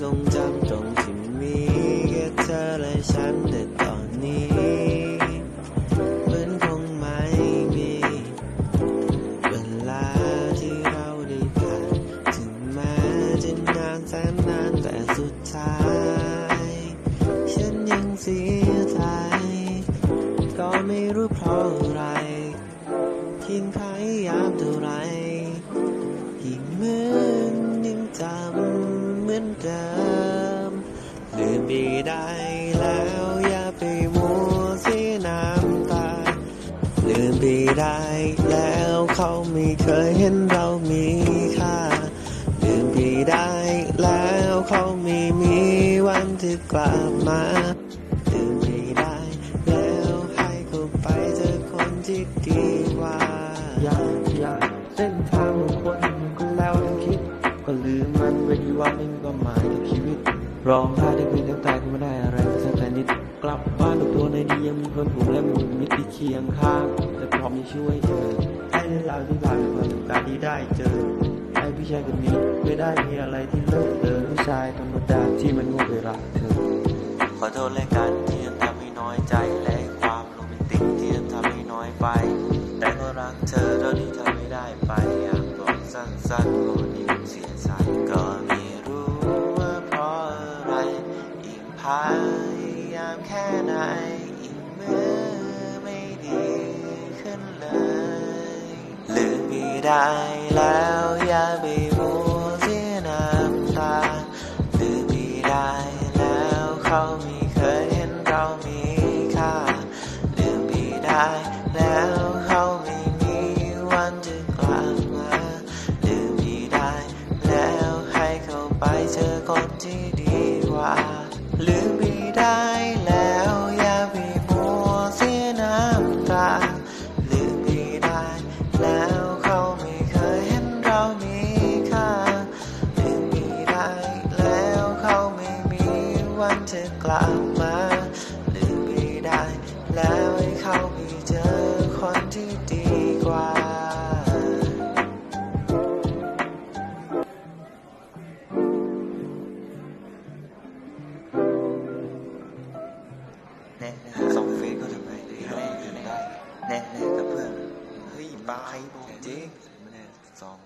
ทรงจำตรงที่มีแค่เธอและฉันแต่ตอนนี้มืนคงไม่มีเวลาที่เราได้ผ่านถึแม้จะนานแสนนานแต่สุดท้าย ฉันยังเสียใจก็ไม่รู้เพราะอะไรทิ้งพยายาม ดิมลืมไปได้แล้วอย่าไปมัวเสียน้ำตาลืมไปได้แล้วเขาไม่เคยเห็นเรามีค่าลืมไปได้แล้วเขาไม่มีวันจะกลับมาลืมไปได้แล้วให้เขาไปเจอคนที่ดีกว่าอย่าอย่าเส้นทางของคน ร้องไห้ได้เพียงแต่ตายก็ไม่ได้อะไรสักแต่นิด กลับบ้านตัวในดียังมีเพื่อนผมและมู่มิตรที่เคียงข้างแต่พร้อมจะช่วยเธอให้เรื่องราวที่ผ่านมาถึงการที่ได้เจอให้พี่ชายคนนี้ไม่ได้มีอะไรที่เลิกเดินผู้ชายธรรมดาที่มันโง่ไปรักเธอขอโทษและกันที่ยังทำให้น้อยใจและความโรแมนติกที่ยังทำให้น้อยไป แต่ก็รักเธอเท่าที่ทำไม่ได้ไปอยากบอกสั้นๆว่าที่เสี พยายามแค่ไหนยิ่งมือไม่ดีขึ้นเลยลืมไม่ได้แล้วอย่าไปมัวเสียน้ำตาลืมไม่ได้แล้วเขาไม่เคยเห็นเรามีค่าลืมไม่ได้แล้วเขาไม่มีวันจะกลับมาลืมไม่ได้แล้วให้เขาไปเจอคนที่ดีกว่า ลืมไม่ได้แล้วอย่าไปมัวเสียน้ำตาลืมไม่ได้แล้วเขาไม่เคยเห็นเรามีค่าลืมไม่ได้แล้วเขาไม่มีวันจะกลับมาลืมไม่ได้แล้วให้เขาไปเจอคนที่ดี แน่แน่กับเพื่อนเฮ้ยบายบอกจริงไม่แน่สอง